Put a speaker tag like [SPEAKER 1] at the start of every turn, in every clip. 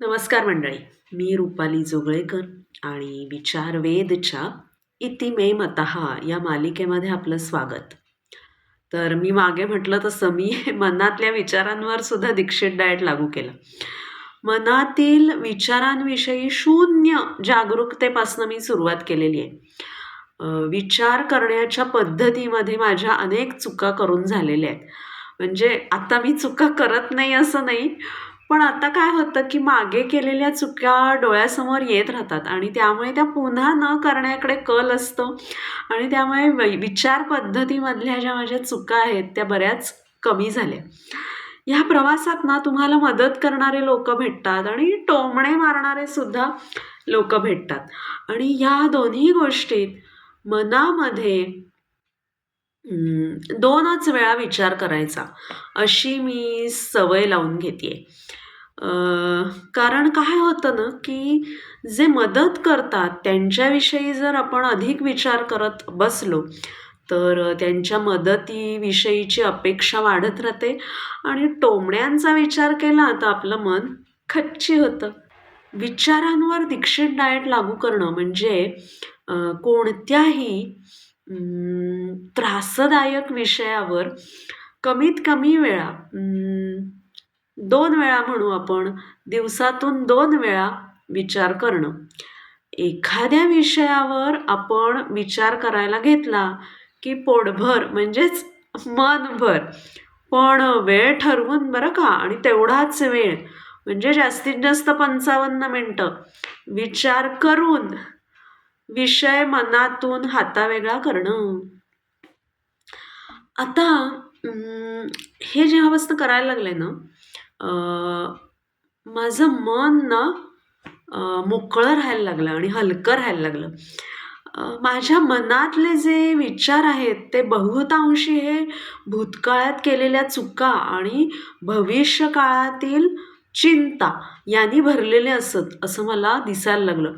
[SPEAKER 1] नमस्कार मंडळी. मी रुपाली जोगळेकर आणि विचारवेदच्या इति मे मतः या मालिकेमध्ये आपलं स्वागत. तर मी मागे म्हटलं तसं मी मनातल्या विचारांवर सुद्धा दीक्षित डाएट लागू केलं. मनातील विचारांविषयी शून्य जागरूकतेपासून मी सुरुवात केलेली आहे. विचार करण्याच्या पद्धतीमध्ये माझ्या अनेक चुका करून झालेल्या आहेत. म्हणजे आता मी चुका करत नाही असं नाही पण आता काय होतं की मागे केलेल्या चुका डोळ्यासमोर येत राहतात आणि त्यामुळे त्या पुन्हा न करण्याकडे कल असतो. आणि त्यामुळे वै विचार पद्धतीमधल्या ज्या माझ्या चुका आहेत त्या बऱ्याच कमी झाल्या. ह्या प्रवासात ना तुम्हाला मदत करणारे लोक भेटतात आणि टोमणे मारणारे सुद्धा लोक भेटतात. आणि ह्या दोन्ही गोष्टीत मनामध्ये दोनच वेळा विचार करायचा. अशी मी सवय लावून घेते कारण काय होतं ना की जे मदत करतात त्यांच्याविषयी जर आपण अधिक विचार करत बसलो तर त्यांच्या मदतीविषयीची अपेक्षा वाढत राहते. आणि टोमण्यांचा विचार केला तर आपलं मन खच्ची होतं. विचारांवर दीक्षित डाएट लागू करणं म्हणजे कोणत्याही त्रासदायक विषयावर कमीत कमी वेळा दोन वेळा म्हणू आपण दिवसातून दोन वेळा विचार करणं. एखाद्या विषयावर आपण विचार करायला घेतला की पोटभर म्हणजेच मनभर. पण वेळ ठरवून बरं का आणि तेवढाच वेळ म्हणजे जास्तीत जास्त पंचावन्न मिनटं विचार करून विषय मनातून हातावेगळा करणं. आता हे जेव्हापासून करायला लागले ना माझं मन ना मोकळं राहायला लागलं आणि हलकं राहायला लागलं. माझ्या मनातले जे विचार आहेत ते बहुतांशी हे भूतकाळात केलेल्या चुका आणि भविष्यकाळातील चिंता यांनी भरलेले असत असं मला दिसायला लागलं.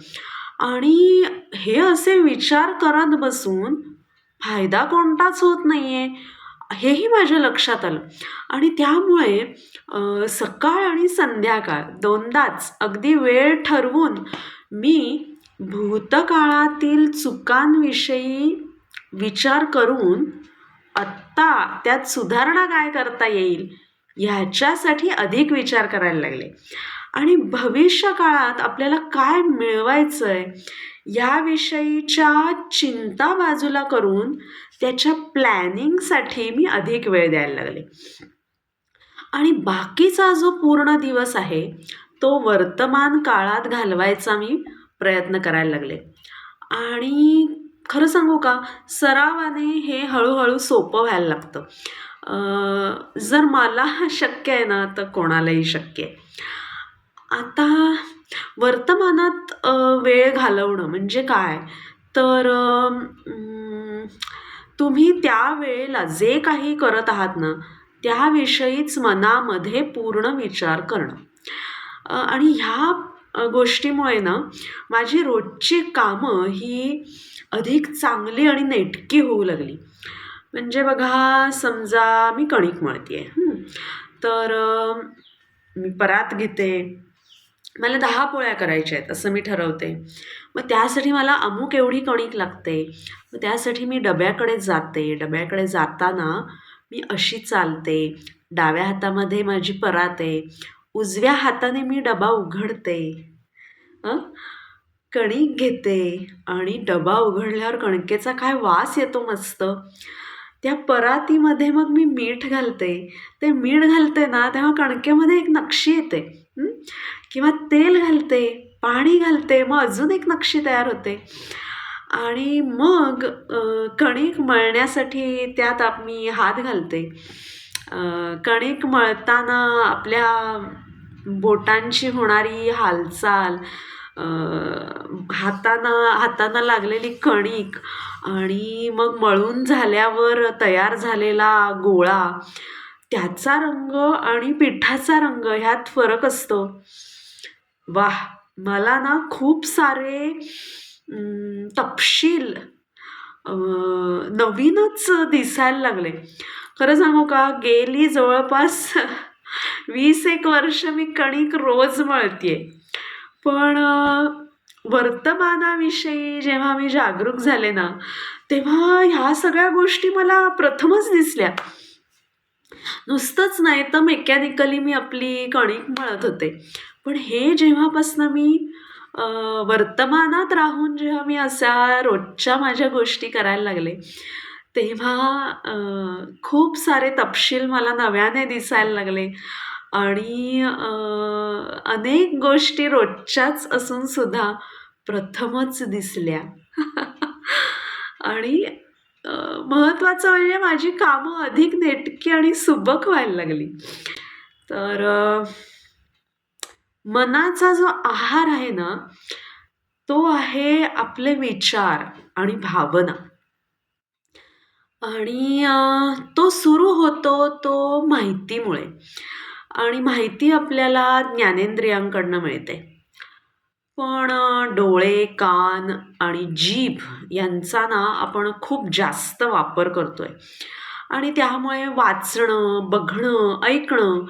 [SPEAKER 1] आणि हे असे विचार करत बसून फायदा कोणताच होत नाही आहे हेही माझ्या लक्षात आलं. आणि त्यामुळे सकाळ आणि संध्याकाळ दोनदाच अगदी वेळ ठरवून मी भूतकाळातील चुकांविषयी विचार करून आत्ता त्यात सुधारणा काय करता येईल ह्याच्यासाठी अधिक विचार करायला लागले. आणि भविष्यकाळात आपल्याला काय मिळवायचं आहे याविषयीच्या चिंता बाजूला करून त्याच्या प्लॅनिंगसाठी मी अधिक वेळ द्यायला लागले. आणि बाकीचा जो पूर्ण दिवस आहे तो वर्तमान काळात घालवायचा मी प्रयत्न करायला लागले. आणि खरं सांगू का सरावाने हे हळूहळू सोपं व्हायला लागतं. जर मला शक्य आहे ना तर कोणालाही शक्य आहे. आता वर्तमानात वेळ घालवणं म्हणजे काय? तर तुम्ही त्या वेळेला जे काही करत आहात ना त्याविषयीच मनामध्ये पूर्ण विचार करणं. आणि ह्या गोष्टीमुळे ना माझी रोजची कामं ही अधिक चांगली आणि नेटकी होऊ लागली. म्हणजे बघा समजा मी कणिक मळते आहे तर मी परात घेते. मला दहा पोळ्या करायच्या आहेत असं मी ठरवते. मग त्यासाठी मला अमुक एवढी कणिक लागते. मग त्यासाठी मी डब्याकडे जाते. डब्याकडे जाताना मी अशी चालते. डाव्या हातामध्ये माझी परात. आहे उजव्या हाताने मी डबा उघडते. कणिक घेते. आणि डबा उघडल्यावर कणकेचा काय वास येतो मस्त. त्या परातीमध्ये मग मी मीठ घालते. ते मीठ घालते ना तेव्हा कणकेमध्ये एक नक्षी येते. किंवा तेल घालते. पाणी घालते मग अजून एक नक्षी तयार होते. आणि मग कणिक मळण्यासाठी त्यात मी हात घालते. कणिक मळताना आपल्या बोटांची होणारी हालचाल हाताना हाताना लागलेली कणिक आणि मग मळून झाल्यावर तयार झालेला गोळा त्याचा रंग आणि पिठाचा रंग ह्यात फरक असतो. वाह! मला ना खूप सारे तपशील नवीनच दिसायला लागले. खरं सांगू का गेली जवळपास वीस एक वर्ष मी कणिक रोज मळते पण वर्तमानाविषयी जेव्हा मी जागरूक झाले ना तेव्हा ह्या सगळ्या गोष्टी मला प्रथमच दिसल्या. नुसतंच नाही तर मेकॅनिकली मी आपली कणिक मळत होते. पण हे जेव्हापासनं मी वर्तमानात राहून जेव्हा मी अशा रोजच्या माझ्या गोष्टी करायला लागले तेव्हा खूप सारे तपशील मला नव्याने दिसायला लागले. आणि अनेक गोष्टी रोजच्याच असून सुद्धा प्रथमच दिसल्या. आणि महत्त्वाचं म्हणजे माझी कामं अधिक नेटकी आणि सुबक व्हायला लागली. तर मनाचा जो आहार आहे ना तो आहे आपले विचार आणि भावना. आणि तो सुरू होतो तो माहितीमुळे. आणि माहिती आपल्याला ज्ञानेंद्रियांकडनं मिळते. पण डोळे कान आणि जीभ यांचा ना आपण खूप जास्त वापर करतोय. आणि त्यामुळे वाचणं बघणं ऐकणं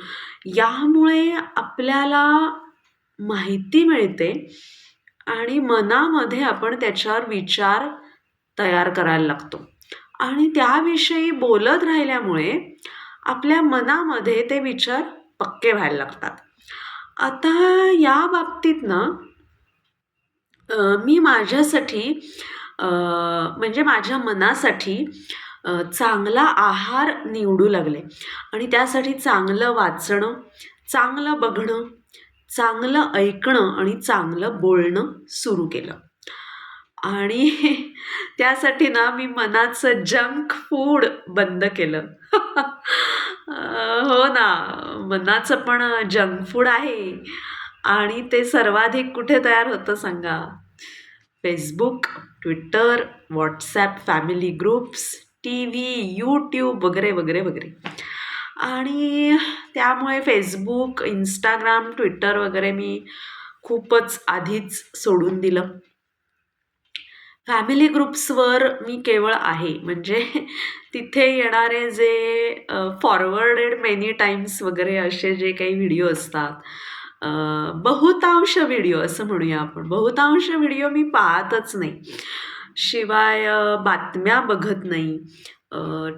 [SPEAKER 1] यामुळे आपल्याला माहिती मिळते आणि मनामध्ये आपण त्याच्यावर विचार तयार करायला लागतो. आणि त्याविषयी बोलत राहिल्यामुळे आपल्या मनामध्ये ते विचार पक्के व्हायला लागतात. आता या बाबतीत ना मी माझ्यासाठी म्हणजे माझ्या मनासाठी चांगला आहार निवडू लागले. आणि त्यासाठी चांगलं वाचणं चांगलं बघणं चांगलं ऐकणं आणि चांगलं बोलणं सुरू केलं. आणि त्यासाठी ना मी मनाचं जंक फूड बंद केलं. हो ना मनाचं पण जंक फूड आहे. आणि ते सर्वाधिक कुठे तयार होतं सांगा? Facebook Twitter WhatsApp family groups T V YouTube वगैरे वगैरे वगैरे. आणि त्यामुळे फेसबुक इंस्टाग्राम ट्विटर वगैरे मी खूपच आधीच सोडून दिलं. फॅमिली ग्रुप्सवर मी केवळ आहे. म्हणजे तिथे येणारे जे फॉरवर्डेड मेनी टाईम्स वगैरे असे जे काही व्हिडिओ असतात बहुतांश व्हिडिओ असं म्हणूया आपण. बहुतांश व्हिडिओ मी पाहतच नाही. शिवाय बातम्या बघत नाही.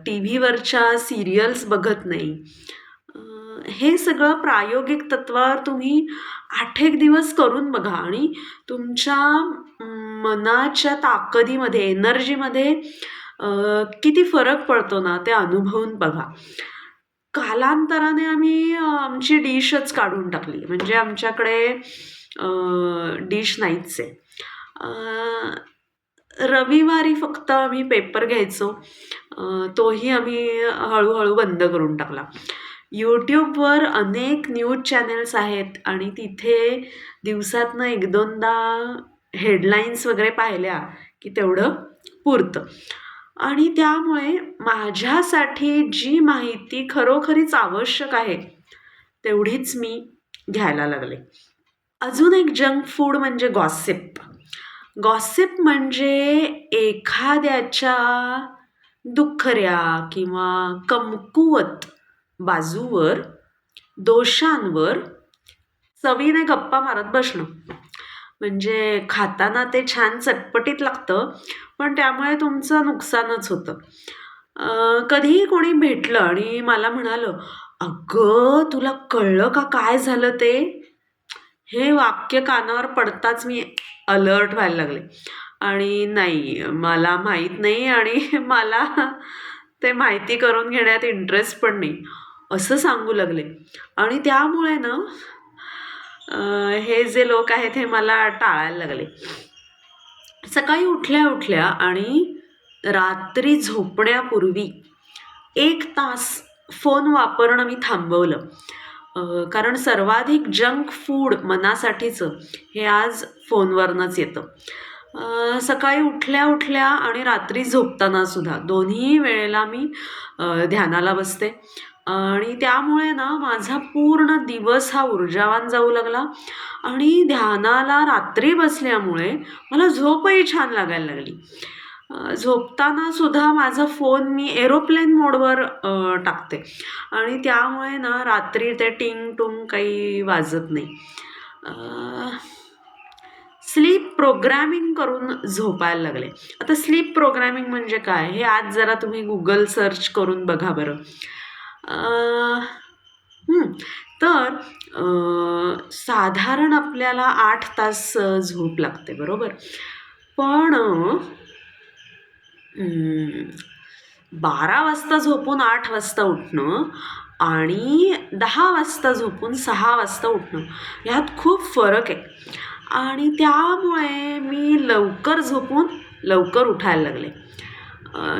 [SPEAKER 1] टी व्हीवरच्या सिरियल्स बघत नाही. हे सगळं प्रायोगिक तत्वावर तुम्ही आठ एक दिवस करून बघा आणि तुमच्या मनाच्या ताकदीमध्ये एनर्जीमध्ये किती फरक पडतो ना ते अनुभवून बघा. कालांतराने आम्ही आमची डिशच काढून टाकली. म्हणजे आमच्याकडे डिश नाहीच आहे. रविवारी फक्त आम्ही पेपर घ्यायचो. तोही आम्ही हळूहळू बंद करून टाकला. यूट्यूबवर अनेक न्यूज चॅनेल्स आहेत आणि तिथे दिवसातनं एक दोनदा हेडलाईन्स वगैरे पाहिल्या की तेवढं पुरतं. आणि त्यामुळे माझ्यासाठी जी माहिती खरोखरीच आवश्यक आहे तेवढीच मी घ्यायला लागले. अजून एक जंक फूड म्हणजे गॉसिप गॉसिप म्हणजे एखाद्याच्या दुःखऱ्या किंवा कमकुवत बाजूवर दोषांवर चवीने गप्पा मारत बसणं. म्हणजे खाताना ते छान चटपटीत लागतं पण त्यामुळे तुमचं नुकसानच होतं. कधीही कोणी भेटलं आणि मला म्हणालं अगं तुला कळलं का काय झालं ते? हे वाक्य कानावर पडताच मी अलर्ट व्हायला लागले. आणि नाही मला माहीत नाही आणि मला ते माहिती करून घेण्यात इंटरेस्ट पण नाही. असं सांगू लागले. आणि त्यामुळे ना हे जे लोक आहेत हे मला टाळायला लागले. सकाळी उठल्या उठल्या आणि रात्री झोपण्यापूर्वी एक तास फोन वापरणं मी थांबवलं. कारण सर्वाधिक जंक फूड मनासाठीचं हे आज फोनवरनंच येतं. सकाळी उठल्या उठल्या आणि रात्री झोपताना सुद्धा दोन्ही वेळेला मी ध्यानाला बसते. आणि त्यामुळे ना माझा पूर्ण दिवस हा ऊर्जावान जाऊ लागला. आणि ध्यानाला रात्री बसल्यामुळे मला झोपही छान लागायला लागली. झोपताना सुद्धा माझा फोन मी एरोप्लेन मोडवर टाकते. आणि त्यामुळे ना रात्री ते टिंग टुंग काही वाजत नाही. स्लीप प्रोग्रॅमिंग करून झोपायला लागले. आता स्लीप प्रोग्रॅमिंग म्हणजे काय? हे आज जरा तुम्ही गुगल सर्च करून बघा बरं. तर साधारण आपल्याला आठ तास झोप लागते बरोबर? पण बारा वाजता झोपून आठ वाजता उठणं आणि दहा वाजता झोपून सहा वाजता उठणं ह्यात खूप फरक आहे. आणि त्यामुळे मी लवकर झोपून लवकर उठायला लागले.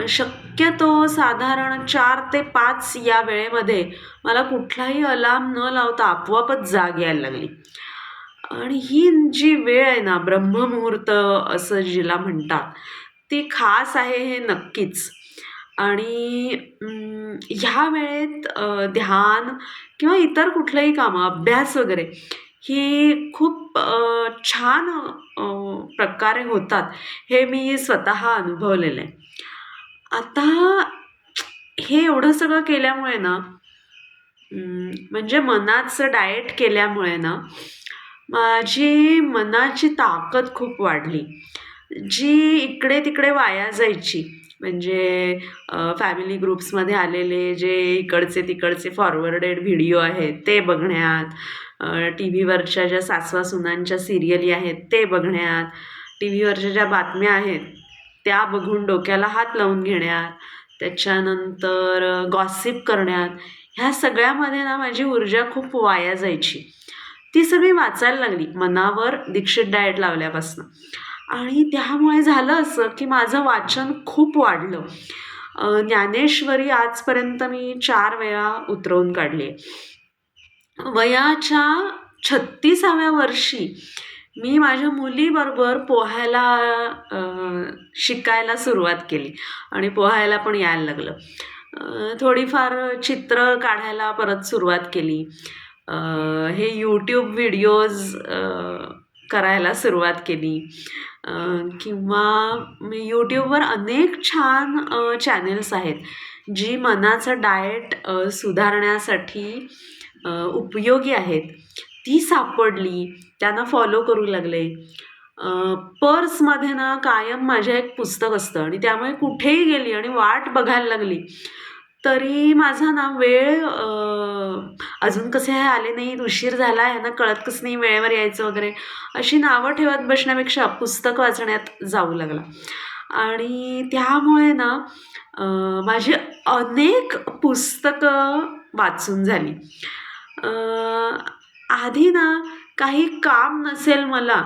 [SPEAKER 1] शक्यतो साधारण चार ते पाच या वेळेमध्ये मला कुठलाही अलार्म न लावता आपोआपच जाग यायला लागली. आणि ही जी वेळ आहे ना ब्रह्ममुहूर्त असं जिला म्हणतात ती खास आहे हे नक्कीच. आणि ह्या वेळेत ध्यान किंवा इतर कुठलंही कामं अभ्यास वगैरे ही खूप छान प्रकारे होतात हे मी स्वतः अनुभवलेलं आहे. आता हे एवढं सगळं केल्यामुळे ना म्हणजे मनाचं डाएट केल्यामुळे ना माझी मनाची ताकद खूप वाढली. जी इकडे तिकडे वाया जायची म्हणजे फॅमिली ग्रुप्समध्ये आलेले जे इकडचे तिकडचे फॉरवर्डेड व्हिडिओ आहेत ते बघण्यात टी व्हीवरच्या ज्या सासवा सुनांच्या सिरियली आहेत ते बघण्यात टी व्हीवरच्या ज्या बातम्या आहेत त्या बघून डोक्याला हात लावून घेण्यात त्याच्यानंतर गॉसिप करण्यात ह्या सगळ्यामध्ये ना माझी ऊर्जा खूप वाया जायची. ती सगळी वाचायला लागली मनावर दीक्षित डाएट लावल्यापासून. आणि त्यामुळे झालं असं की माझं वाचन खूप वाढलं. ज्ञानेश्वरी आजपर्यंत मी चार वेळा उतरवून काढली. आहे वयाच्या छत्तीसाव्या वर्षी मी माझ्या मुलीबरोबर पोहायला शिकायला सुरुवात केली आणि पोहायला पण यायला लागलं. थोडीफार चित्र काढायला परत सुरुवात केली. हे यूट्यूब व्हिडिओज करायला सुरुवात केली. किंवा मी यूट्यूबवर अनेक छान चॅनेल्स आहेत जी मनाचं डाएट सुधारण्यासाठी उपयोगी आहेत. ती सापडली त्यांना फॉलो करू लागले. पर्समध्ये ना कायम माझ्या एक पुस्तक असतं आणि त्यामुळे कुठेही गेली आणि वाट बघायला लागली. तरी माझा ना वेळ अजून कसे आले नाही उशीर झाला यांना कळत कसं नाही वेळेवर यायचं वगैरे अशी नावं ठेवत बसण्यापेक्षा पुस्तक वाचण्यात जाऊ लागला. आणि त्यामुळे ना माझी अनेक पुस्तकं वाचून झाली. आधी ना काही काम नसेल मला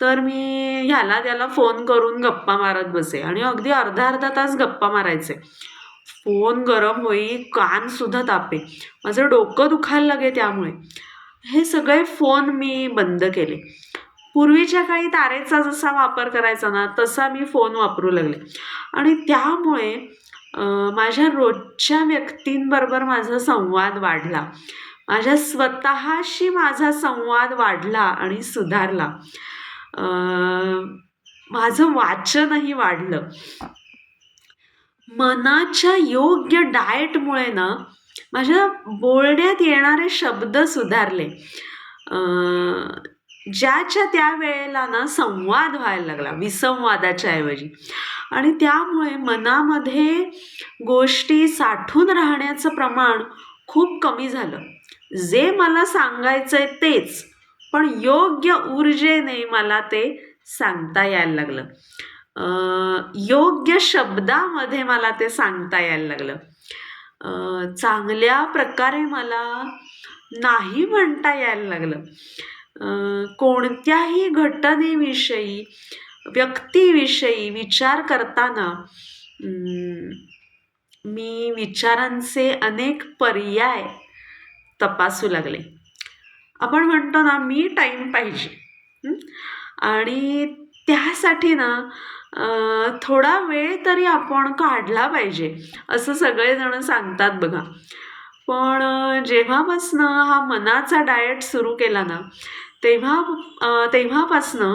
[SPEAKER 1] तर मी ह्याला त्याला फोन करून गप्पा मारत बसे. आणि अगदी अर्धा अर्धा तास गप्पा मारायचे. फोन गरम होई कानसुद्धा तापे. माझं डोकं दुखायला लागे त्यामुळे. हे सगळे फोन मी बंद केले. पूर्वीच्या काळी तारेचा जसा वापर करायचा ना तसा मी फोन वापरू लागले. आणि त्यामुळे माझ्या रोजच्या व्यक्तींबरोबर माझा संवाद वाढला. माझ्या स्वतःशी माझा संवाद वाढला आणि सुधारला. माझं वाचनही वाढलं. मनाच्या योग्य डाएटमुळे ना माझ्या बोलण्यात येणारे शब्द सुधारले. ज्याच्या त्या वेळेला ना संवाद व्हायला लागला विसंवादाच्या ऐवजी. आणि त्यामुळे मनामध्ये गोष्टी साठून राहण्याचं प्रमाण खूप कमी झालं. जे मला सांगायचं आहे तेच. पण योग्य ऊर्जेने मला ते सांगता यायला लागलं. योग्य शब्दामध्ये मला ते सांगता यायला लागलं. चांगल्या प्रकारे मला नाही म्हणता यायला लागलं. कोणत्याही घटनेविषयी व्यक्तीविषयी विचार करताना मी विचारांचे अनेक पर्याय तपासू लागले. आपण म्हणतो ना मी टाईम पाहिजे. आणि त्यासाठी ना थोडा वेळ तरी आपण काढला पाहिजे. असं सगळेजण सांगतात बघा. पण जेव्हापासनं हा मनाचा डाएट सुरू केला ना तेव्हा तेव्हापासनं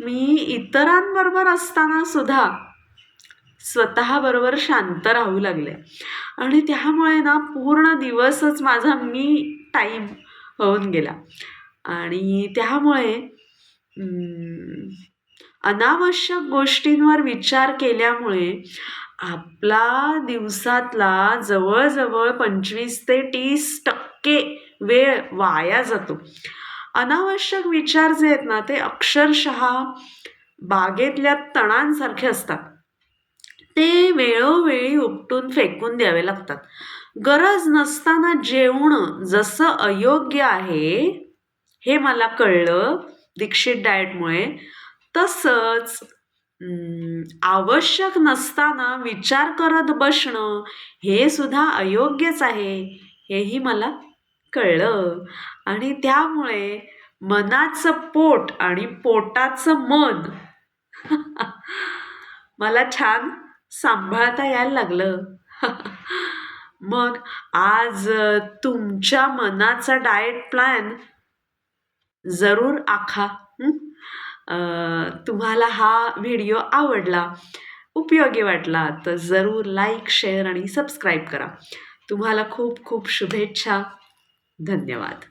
[SPEAKER 1] मी इतरांबरोबर असताना सुद्धा स्वतःबरोबर शांत राहू लागले. आणि त्यामुळे ना पूर्ण दिवसच माझा मी टाईम होऊन गेला. आणि त्यामुळे अनावश्यक गोष्टींवर विचार केल्यामुळे आपला दिवसातला जवळजवळ पंचवीस ते तीस टक्के वेळ वाया जातो. अनावश्यक विचार जे आहेत ना ते अक्षरशः बागेतल्या तणांसारखे असतात. ते वेळोवेळी उपटून फेकून द्यावे लागतात. गरज नसताना जेवणं जसं अयोग्य आहे हे मला कळलं दीक्षित डाएटमुळे. तसंच आवश्यक नसताना विचार करत बसणं हे सुद्धा अयोग्यच आहे हेही मला कळलं. आणि त्यामुळे मनाचं पोट आणि पोटाचं मन. मला छान सांभाळता यायला लागलं. मग आज अ, तुमच्या मनाचा डाएट प्लॅन जरूर आखा हं? अ, तुम्हाला हा व्हिडिओ आवडला उपयोगी वाटला तर जरूर लाईक शेअर आणि सबस्क्राईब करा. तुम्हाला खूप खूप शुभेच्छा. धन्यवाद.